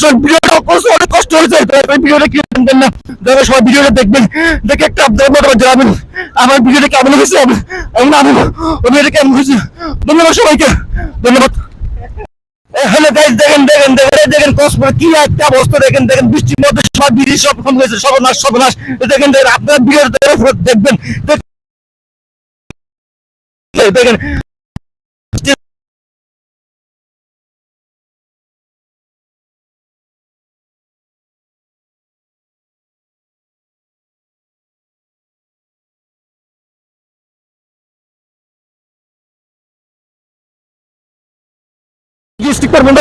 আসলে ভিডিওটা অনেক কষ্ট হয়েছে। ভিডিওটা কি জানবেন না? যারা সবাই ভিডিওটা দেখবেন, দেখে একটা আপনাদের মতামত জানাবেন আমার ভিডিওটা কেমন হয়েছে? এবং আমি ভিডিওটা কেমন হয়েছে? ধন্যবাদ সবাইকে। ধন্যবাদ। হ্যালো গাইস দেখেন দেখেন দেখেন দেখেন কসবা কি একটা অবস্থা, দেখেন দেখেন, বৃষ্টির মধ্যে সব বিড়ি সব কম গেছে সর্বনাশ সর্বনাশ। দেখেন দেখেন, আপনার ভিডিও দেখবেন। দেখেন ఈ స్టిక్కర్ ముందు